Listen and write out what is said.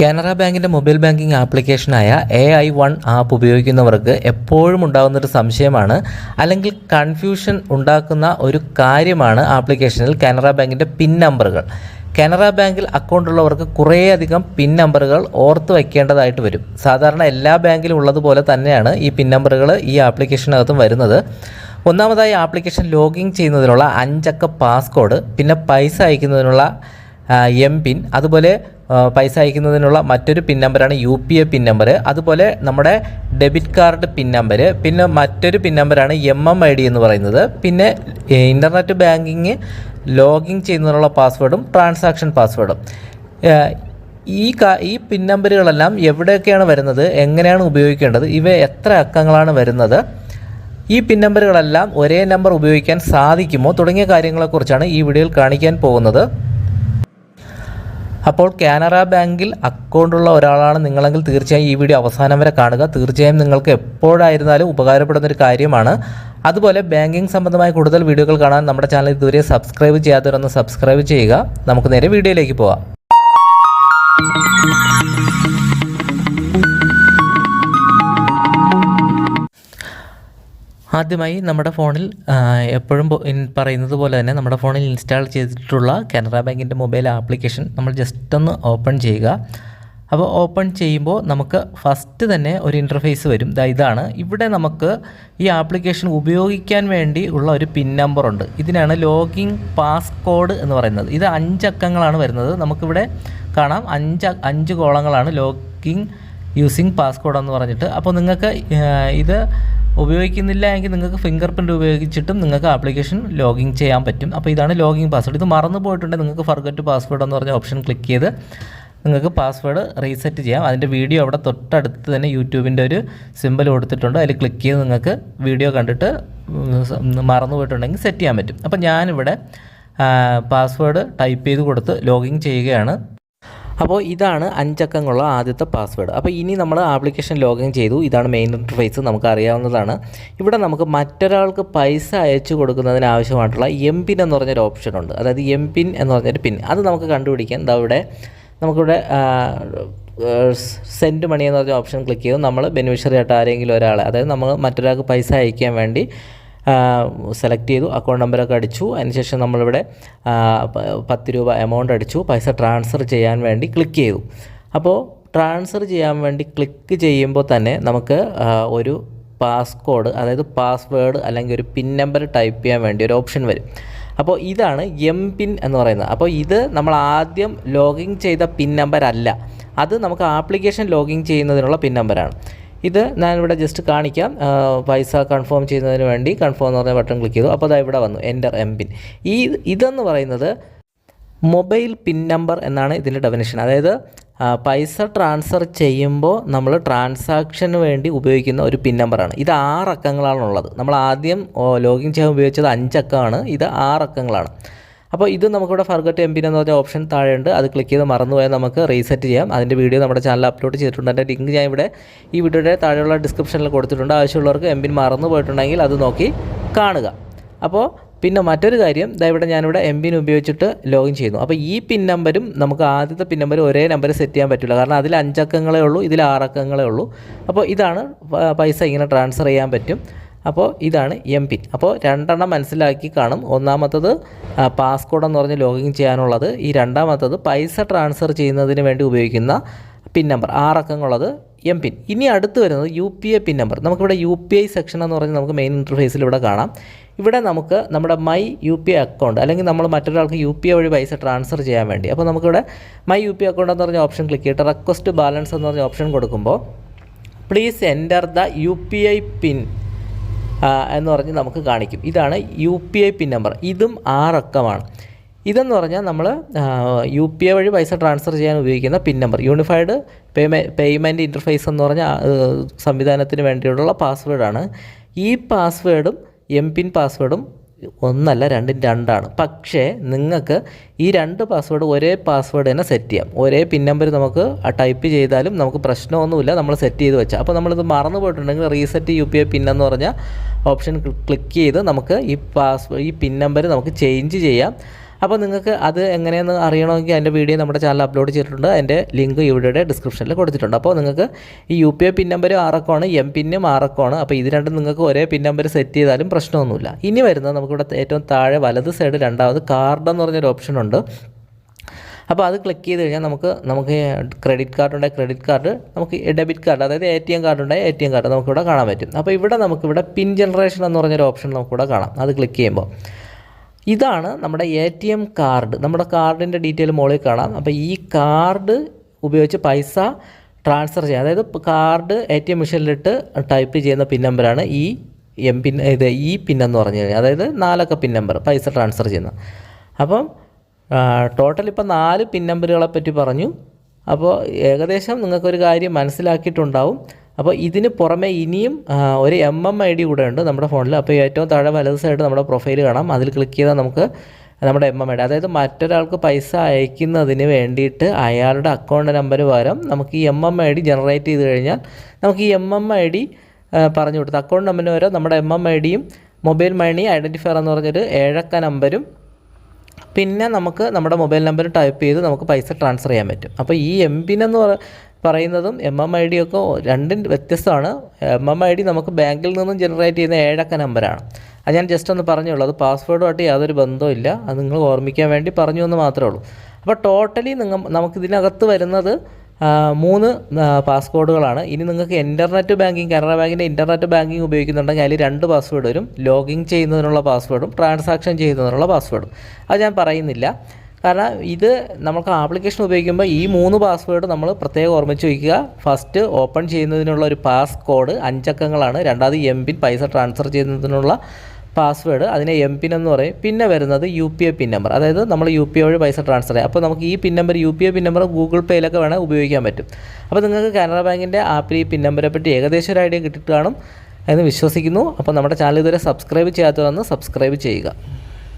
കാനറ ബാങ്കിന്റെ mobile banking ആപ്ലിക്കേഷനായ A I one app ഉപയോഗിക്കുന്നവർക്ക് എപ്പോഴും ഉണ്ടാകുന്നൊരു സംശയമാണ് അല്ലെങ്കിൽ കൺഫ്യൂഷൻ ഉണ്ടാക്കുന്ന ഒരു കാര്യമാണ് ആപ്ലിക്കേഷനിൽ കാനറ ബാങ്കിന്റെ പിൻ നമ്പറുകൾ. കാനറ ബാങ്കിൽ അക്കൗണ്ട് ഉള്ളവർക്ക് കുറേയധികം പിൻ നമ്പറുകൾ ഓർത്ത് വയ്ക്കേണ്ടതായിട്ട് വരും. സാധാരണ എല്ലാ ബാങ്കിലും ഉള്ളതുപോലെ തന്നെയാണ് ഈ പിൻ നമ്പറുകൾ ഈ ആപ്ലിക്കേഷനകത്തും വരുന്നത്. ഒന്നാമതായി ആപ്ലിക്കേഷൻ ലോഗിൻ ചെയ്യുന്നതിനുള്ള അഞ്ചക്ക പാസ്കോഡ് പിന്നെ പൈസ അയക്കുന്നതിനുള്ള എം പിൻ അതുപോലെ പൈസ അയക്കുന്നതിനുള്ള മറ്റൊരു പിൻ നമ്പറാണ് U P A pin number. അതുപോലെ നമ്മുടെ ഡെബിറ്റ് കാർഡ് പിൻ നമ്പർ. പിന്നെ മറ്റൊരു പിൻ നമ്പറാണ് എം എം ഐ ഡി എന്ന് പറയുന്നത്. പിന്നെ ഇന്റർനെറ്റ് ബാങ്കിങ് ലോഗിൻ ചെയ്യുന്നതിനുള്ള പാസ്വേഡും ട്രാൻസാക്ഷൻ പാസ്വേഡും. ഈ കാ ഈ പിൻ നമ്പറുകളെല്ലാം എവിടെയൊക്കെയാണ് വരുന്നത്? എങ്ങനെയാണ് ഉപയോഗിക്കേണ്ടത്? ഇവ എത്ര അക്കങ്ങളാണ് വരുന്നത്? ഈ പിൻ നമ്പറുകളെല്ലാം ഒരേ നമ്പർ ഉപയോഗിക്കാൻ സാധിക്കുമോ? തുടങ്ങിയ കാര്യങ്ങളെക്കുറിച്ചാണ് ഈ വീഡിയോയിൽ കാണിക്കാൻ പോകുന്നത്. അപ്പോൾ കാനറ ബാങ്കിൽ അക്കൗണ്ടുള്ള ഒരാളാണ് നിങ്ങളെങ്കിൽ തീർച്ചയായും ഈ വീഡിയോ അവസാനം വരെ കാണുക. തീർച്ചയായും നിങ്ങൾക്ക് എപ്പോഴായിരുന്നാലും ഉപകാരപ്പെടുന്ന ഒരു കാര്യമാണ്. അതുപോലെ ബാങ്കിങ് സംബന്ധമായ കൂടുതൽ വീഡിയോകൾ കാണാൻ നമ്മുടെ ചാനൽ ഇതുവരെ സബ്സ്ക്രൈബ് ചെയ്യാത്തവരൊന്ന് സബ്സ്ക്രൈബ് ചെയ്യുക. നമുക്ക് നേരെ വീഡിയോയിലേക്ക് പോകാം ആദ്യമായി നമ്മുടെ ഫോണിൽ എപ്പോഴും പറയുന്നത് പോലെ തന്നെ നമ്മുടെ ഫോണിൽ ഇൻസ്റ്റാൾ ചെയ്തിട്ടുള്ള കാനറ ബാങ്കിന്റെ മൊബൈൽ ആപ്ലിക്കേഷൻ നമ്മൾ ജസ്റ്റ് ഒന്ന് ഓപ്പൺ ചെയ്യുക. അപ്പോൾ ഓപ്പൺ ചെയ്യുമ്പോൾ നമുക്ക് ഫസ്റ്റ് തന്നെ ഒരു ഇന്റർഫേസ് വരും. ഇതാണ്. ഇവിടെ നമുക്ക് ഈ ആപ്ലിക്കേഷൻ ഉപയോഗിക്കാൻ വേണ്ടി ഉള്ള ഒരു പിൻ നമ്പർ ഉണ്ട്. ഇതിനാണ് ലോഗിൻ പാസ് കോഡ് എന്ന് പറയുന്നത്. ഇത് അഞ്ചക്കങ്ങളാണ് വരുന്നത്. നമുക്കിവിടെ കാണാം. അഞ്ച് അഞ്ച് കോളങ്ങളാണ് ലോഗിൻ യൂസിങ് പാസ്കോഡ് എന്ന് പറഞ്ഞിട്ട്. അപ്പോൾ നിങ്ങൾക്ക് ഇത് ഉപയോഗിക്കുന്നില്ല എങ്കിൽ നിങ്ങൾക്ക് ഫിംഗർ പ്രിന്റ് ഉപയോഗിച്ചിട്ടും നിങ്ങൾക്ക് ആപ്ലിക്കേഷൻ ലോഗിൻ ചെയ്യാൻ പറ്റും. അപ്പോൾ ഇതാണ് ലോഗിൻ പാസ്വേഡ് ഇത് മറന്നു പോയിട്ടുണ്ടെങ്കിൽ നിങ്ങൾക്ക് ഫർഗറ്റ് പാസ്വേഡ് എന്ന് പറഞ്ഞ ഓപ്ഷൻ ക്ലിക്ക് ചെയ്ത് നിങ്ങൾക്ക് പാസ്വേഡ് റീസെറ്റ് ചെയ്യാം. അതിന്റെ വീഡിയോ അവിടെ തൊട്ടടുത്ത് തന്നെ യൂട്യൂബിന്റെ ഒരു സിമ്പിൾ കൊടുത്തിട്ടുണ്ട്. അതിൽ ക്ലിക്ക് ചെയ്ത് നിങ്ങൾക്ക് വീഡിയോ കണ്ടിട്ട് മറന്നു പോയിട്ടുണ്ടെങ്കിൽ സെറ്റ് ചെയ്യാൻ പറ്റും. അപ്പോൾ ഞാനിവിടെ പാസ്വേഡ് ടൈപ്പ് ചെയ്ത് കൊടുത്ത് ലോഗിൻ ചെയ്യുകയാണ്. അപ്പോൾ ഇതാണ് അഞ്ചക്കങ്ങളുള്ള ആദ്യത്തെ പാസ്വേഡ് അപ്പോൾ ഇനി നമ്മൾ ആപ്ലിക്കേഷൻ ലോഗിൻ ചെയ്തു. ഇതാണ് മെയിൻ ഇന്റർഫേസ് നമുക്ക് അറിയാവുന്നതാണ് ഇവിടെ നമുക്ക് മറ്റൊരാൾക്ക് പൈസ അയച്ചു കൊടുക്കുന്നതിന് ആവശ്യമായിട്ടുള്ള എം പിൻ എന്ന് പറഞ്ഞൊരു ഓപ്ഷൻ ഉണ്ട്. അതായത് എം പിൻ എന്ന് പറഞ്ഞൊരു പിൻ അത് നമുക്ക് കണ്ടുപിടിക്കാൻ ഇതവിടെ ഇവിടെ നമുക്കിവിടെ സെൻഡ് മണി എന്ന് പറഞ്ഞ ഓപ്ഷൻ ക്ലിക്ക് ചെയ്തു. നമ്മൾ ബെനിഫിഷ്യറി ആയിട്ട് ആരെങ്കിലും ഒരാൾ അതായത് നമ്മൾ മറ്റൊരാൾക്ക് പൈസ അയക്കാൻ വേണ്ടി സെലക്ട് ചെയ്തു അക്കൗണ്ട് നമ്പറൊക്കെ അടിച്ചു. അതിനുശേഷം നമ്മളിവിടെ പത്ത് രൂപ എമൗണ്ട് അടിച്ചു. പൈസ ട്രാൻസ്ഫർ ചെയ്യാൻ വേണ്ടി ക്ലിക്ക് ചെയ്തു. അപ്പോൾ ട്രാൻസ്ഫർ ചെയ്യാൻ വേണ്ടി ക്ലിക്ക് ചെയ്യുമ്പോൾ തന്നെ നമുക്ക് ഒരു പാസ്കോഡ് അതായത് പാസ്വേഡ് അല്ലെങ്കിൽ ഒരു പിൻ നമ്പർ ടൈപ്പ് ചെയ്യാൻ വേണ്ടി ഒരു ഓപ്ഷൻ വരും. അപ്പോൾ ഇതാണ് എം പിൻ എന്ന് പറയുന്നത്. അപ്പോൾ ഇത് നമ്മൾ ആദ്യം ലോഗിൻ ചെയ്ത പിൻ നമ്പർ അല്ല. അത് നമുക്ക് ആപ്ലിക്കേഷൻ ലോഗിൻ ചെയ്യുന്നതിനുള്ള പിൻ നമ്പറാണ് ഇത് ഞാനിവിടെ ജസ്റ്റ് കാണിക്കാം. പൈസ കൺഫേം ചെയ്യുന്നതിന് വേണ്ടി കൺഫേം എന്ന് പറഞ്ഞ ബട്ടൺ ക്ലിക്ക് ചെയ്തു. അപ്പോൾ അതാ ഇവിടെ വന്നു. എന്റർ എം പിൻ ഈ ഇതെന്ന് പറയുന്നത് മൊബൈൽ പിൻ നമ്പർ എന്നാണ് ഇതിന്റെ ഡെഫിനേഷൻ അതായത് പൈസ ട്രാൻസ്ഫർ ചെയ്യുമ്പോൾ നമ്മൾ ട്രാൻസാക്ഷന് വേണ്ടി ഉപയോഗിക്കുന്ന ഒരു പിൻ നമ്പറാണ് ഇത് ആറ് നമ്മൾ ആദ്യം ലോഗിൻ ചെയ്യാൻ ഉപയോഗിച്ചത് അഞ്ചക്കമാണ് ഇത് ആറ് അക്കങ്ങളാണ്. അപ്പോൾ ഇത് നമുക്കിവിടെ ഫർഗറ്റ് എം പിൻ എന്ന് പറഞ്ഞ ഓപ്ഷൻ താഴെയുണ്ട്. അത് ക്ലിക്ക് ചെയ്ത് മറന്നുപോയാൽ നമുക്ക് റീസെറ്റ് ചെയ്യാം. അതിന്റെ വീഡിയോ നമ്മുടെ ചാനൽ അപ്ലോഡ് ചെയ്തിട്ടുണ്ട്. അതിന്റെ ലിങ്ക് ഞാൻ ഇവിടെ ഈ വീഡിയോയുടെ താഴെയുള്ള ഡിസ്ക്രിപ്ഷനിൽ കൊടുത്തിട്ടുണ്ട്. ആവശ്യമുള്ളവർക്ക് എം പിൻ മറന്നു പോയിട്ടുണ്ടെങ്കിൽ അത് നോക്കി കാണുക. അപ്പോൾ പിന്നെ മറ്റൊരു കാര്യം ദാ ഇവിടെ ഞാനിവിടെ എം പിൻ ഉപയോഗിച്ചിട്ട് ലോഗിൻ ചെയ്യുന്നു. അപ്പോൾ ഈ പിൻ നമ്പരും നമുക്ക് ആദ്യത്തെ പിൻ നമ്പർ ഒരേ നമ്പർ സെറ്റ് ചെയ്യാൻ പറ്റില്ല. കാരണം അതിൽ അഞ്ചക്കങ്ങളേ ഉള്ളൂ ഇതിൽ ആറക്കങ്ങളേ ഉള്ളൂ. അപ്പോൾ ഇതാണ് പൈസ ഇങ്ങനെ ട്രാൻസ്ഫർ ചെയ്യാൻ പറ്റും. അപ്പോൾ ഇതാണ് എം പിൻ അപ്പോൾ രണ്ടെണ്ണം മനസ്സിലാക്കി കാണും. ഒന്നാമത്തത് പാസ്കോഡ് എന്ന് പറഞ്ഞ് ലോഗിൻ ചെയ്യാനുള്ളത്. ഈ രണ്ടാമത്തത് പൈസ ട്രാൻസ്ഫർ ചെയ്യുന്നതിന് വേണ്ടി ഉപയോഗിക്കുന്ന പിൻ നമ്പർ ആറക്കങ്ങളുള്ളത് എം പിൻ ഇനി അടുത്ത് വരുന്നത് U P I pin number നമുക്കിവിടെ യു പി ഐ സെക്ഷൻ എന്ന് പറഞ്ഞ് നമുക്ക് മെയിൻ ഇന്റർഫേസിൽ ഇവിടെ കാണാം. ഇവിടെ നമുക്ക് നമ്മുടെ my U P I account അല്ലെങ്കിൽ നമ്മൾ മറ്റൊരാൾക്ക് യു പി ഐ വഴി പൈസ ട്രാൻസ്ഫർ ചെയ്യാൻ വേണ്ടി. അപ്പോൾ നമുക്കിവിടെ മൈ യു പി അക്കൗണ്ട് എന്ന് പറഞ്ഞ ഓപ്ഷൻ ക്ലിക്ക് ചെയ്തിട്ട് റിക്വസ്റ്റ് ബാലൻസ് എന്ന് പറഞ്ഞ ഓപ്ഷൻ കൊടുക്കുമ്പോൾ please enter the U P I pin എന്ന് പറഞ്ഞ് നമുക്ക് കാണിക്കും. ഇതാണ് U P I pin number. ഇതും ആറക്കമാണ്. ഇതെന്ന് പറഞ്ഞാൽ നമ്മൾ യു പി ഐ വഴി പൈസ ട്രാൻസ്ഫർ ചെയ്യാൻ ഉപയോഗിക്കുന്ന pin number. Unified payment payment interface എന്ന് പറഞ്ഞ സംവിധാനത്തിന് വേണ്ടിയുള്ള പാസ്വേഡാണ്. ഈ പാസ്വേഡും എം പിൻ പാസ്വേഡും ഒന്നല്ല രണ്ടും രണ്ടാണ്. പക്ഷേ നിങ്ങൾക്ക് ഈ രണ്ട് പാസ്വേഡ് ഒരേ പാസ്വേഡ് തന്നെ സെറ്റ് ചെയ്യാം. ഒരേ പിൻ നമ്പർ നമുക്ക് ടൈപ്പ് ചെയ്താലും നമുക്ക് പ്രശ്നമൊന്നുമില്ല നമ്മൾ സെറ്റ് ചെയ്ത് വെച്ചാൽ അപ്പോൾ നമ്മളിത് മറന്നു പോയിട്ടുണ്ടെങ്കിൽ reset U P I pin എന്ന് പറഞ്ഞ ഓപ്ഷൻ ക്ലിക്ക് ചെയ്ത് നമുക്ക് ഈ പാസ്വേഡ് ഈ പിൻ നമ്പർ നമുക്ക് ചേഞ്ച് ചെയ്യാം. അപ്പോൾ നിങ്ങൾക്ക് അത് എങ്ങനെയെന്ന് അറിയണമെങ്കിൽ അതിന്റെ വീഡിയോ നമ്മുടെ ചാനൽ അപ്ലോഡ് ചെയ്തിട്ടുണ്ട്. അതിന്റെ ലിങ്ക് ഇവിടെ ഡിസ്ക്രിപ്ഷനിൽ കൊടുത്തിട്ടുണ്ട്. അപ്പോൾ നിങ്ങൾക്ക് ഈ U P I pin number ആറക്കമാണ് M പിന്നും ആറക്കമാണ് അപ്പോൾ ഇത് രണ്ടും നിങ്ങൾക്ക് ഒരേ പിൻ നമ്പർ സെറ്റ് ചെയ്താലും പ്രശ്നമൊന്നുമില്ല. ഇനി വരുന്നത് നമുക്കിവിടെ ഏറ്റവും താഴെ വലത് സൈഡ് രണ്ടാമത് കാർഡ് എന്ന് പറഞ്ഞൊരു ഓപ്ഷൻ ഉണ്ട്. അപ്പോൾ അത് ക്ലിക്ക് ചെയ്ത് കഴിഞ്ഞാൽ നമുക്ക് നമുക്ക് ക്രെഡിറ്റ് കാർഡ് ഉണ്ടായ ക്രെഡിറ്റ് കാർഡ് നമുക്ക് ഡെബിറ്റ് കാർഡ് അതായത് എ ടി എം കാർഡ് ഉണ്ടായ എ ടി എം കാർഡ് നമുക്കിവിടെ കാണാൻ പറ്റും. അപ്പോൾ ഇവിടെ നമുക്കിവിടെ പിൻ ജനറേഷൻ എന്ന് പറഞ്ഞൊരു ഓപ്ഷൻ നമുക്കിവിടെ കാണാം. അത് ക്ലിക്ക് ചെയ്യുമ്പോൾ. ഇതാണ് നമ്മുടെ എ ടി എം കാർഡ് നമ്മുടെ കാർഡിന്റെ ഡീറ്റെയിൽ മുകളിൽ കാണാം. അപ്പോൾ ഈ കാർഡ് ഉപയോഗിച്ച് പൈസ ട്രാൻസ്ഫർ ചെയ്യാം. അതായത് കാർഡ് എ ടി എം മെഷീനിലിട്ട് ടൈപ്പ് ചെയ്യുന്ന പിൻ നമ്പറാണ് ഈ എം പിൻ ഇത് ഈ പിൻ എന്ന് പറഞ്ഞു കഴിഞ്ഞാൽ. അതായത് നാലക്ക പിൻ നമ്പർ പൈസ ട്രാൻസ്ഫർ ചെയ്യുന്ന. അപ്പം ടോട്ടൽ ഇപ്പോൾ നാല് പിൻ നമ്പറുകളെ പറ്റി പറഞ്ഞു. അപ്പോൾ ഏകദേശം നിങ്ങൾക്കൊരു കാര്യം മനസ്സിലാക്കിയിട്ടുണ്ടാവും. അപ്പോൾ ഇതിന് പുറമെ ഇനിയും ഒരു എം എം ഐ ഡി കൂടെ ഉണ്ട് നമ്മുടെ ഫോണിൽ അപ്പോൾ ഏറ്റവും താഴെ വലത് സൈഡ് നമ്മുടെ പ്രൊഫൈൽ കാണാം. അതിൽ ക്ലിക്ക് ചെയ്താൽ നമുക്ക് നമ്മുടെ എം എം ഐ ഡി അതായത് മറ്റൊരാൾക്ക് പൈസ അയക്കുന്നതിന് വേണ്ടിയിട്ട് അയാളുടെ അക്കൗണ്ട് നമ്പർ പകരം നമുക്ക് ഈ M M I D generate ചെയ്ത് കഴിഞ്ഞാൽ നമുക്ക് ഈ എം എം ഐ ഡി പറഞ്ഞു കൊടുത്ത്. അക്കൗണ്ട് നമ്പറിന് വരെ നമ്മുടെ എം എം ഐ ഡിയും മൊബൈൽ മണി ഐഡന്റിഫയർ എന്ന് പറഞ്ഞൊരു ഏഴക്ക നമ്പരും പിന്നെ നമുക്ക് നമ്മുടെ മൊബൈൽ നമ്പർ ടൈപ്പ് ചെയ്ത് നമുക്ക് പൈസ ട്രാൻസ്ഫർ ചെയ്യാൻ പറ്റും. അപ്പോൾ ഈ എം പിൻ എന്ന് പറയുന്നതും എം എം ഐ ഡി ഒക്കെ രണ്ടും വ്യത്യസ്തമാണ്. എം എം ഐ ഡി നമുക്ക് ബാങ്കിൽ നിന്നും ജനറേറ്റ് ചെയ്യുന്ന ഏഴക്ക നമ്പറാണ് അത് ഞാൻ ജസ്റ്റ് ഒന്ന് പറഞ്ഞുള്ളൂ. അത് പാസ്വേഡുമായിട്ട് യാതൊരു ബന്ധവുമില്ല. അത് നിങ്ങൾ ഓർമ്മിക്കാൻ വേണ്ടി പറഞ്ഞു എന്ന് മാത്രമേ ഉള്ളൂ. അപ്പോൾ ടോട്ടലി നിങ്ങൾ നമുക്കിതിനകത്ത് വരുന്നത് മൂന്ന് പാസ്വേഡുകളാണ് ഇനി നിങ്ങൾക്ക് ഇന്റർനെറ്റ് ബാങ്കിങ് കാനറ ബാങ്കിന്റെ ഇന്റർനെറ്റ് ബാങ്കിങ് ഉപയോഗിക്കുന്നുണ്ടെങ്കിൽ അതിൽ രണ്ട് പാസ്വേഡ് വരും. ലോഗിൻ ചെയ്യുന്നതിനുള്ള പാസ്വേഡും ട്രാൻസാക്ഷൻ ചെയ്യുന്നതിനുള്ള പാസ്വേഡും അത് ഞാൻ പറയുന്നില്ല. കാരണം ഇത് നമുക്ക് ആപ്ലിക്കേഷൻ ഉപയോഗിക്കുമ്പോൾ ഈ മൂന്ന് പാസ്വേഡ് നമ്മൾ പ്രത്യേകം ഓർമ്മിച്ച് വയ്ക്കുക ഫസ്റ്റ് ഓപ്പൺ ചെയ്യുന്നതിനുള്ള ഒരു പാസ് കോഡ് അഞ്ചക്കങ്ങളാണ്. രണ്ടാമത് എം പിൻ പൈസ ട്രാൻസ്ഫർ ചെയ്യുന്നതിനുള്ള പാസ്വേഡ് അതിനെ എം പിൻ എന്ന് പറയും. പിന്നെ വരുന്നത് U P I pin number അതായത് നമ്മൾ യു പി ഐ വഴി പൈസ ട്രാൻസ്ഫർ ചെയ്യാം. അപ്പോൾ നമുക്ക് ഈ pin number U P I pin number Google പേയിലൊക്കെ വേണേൽ ഉപയോഗിക്കാൻ പറ്റും. അപ്പോൾ നിങ്ങൾക്ക് കാനറ ബാങ്കിന്റെ ആപ്പിൽ ഈ പിൻ നമ്പറെ പറ്റി ഏകദേശം ഒരു ഐഡിയ കിട്ടിയിട്ട് കാണും എന്ന് വിശ്വസിക്കുന്നു. അപ്പോൾ നമ്മുടെ ചാനൽ ഇതുവരെ സബ്സ്ക്രൈബ് ചെയ്യാത്തതെന്ന് സബ്സ്ക്രൈബ് ചെയ്യുക.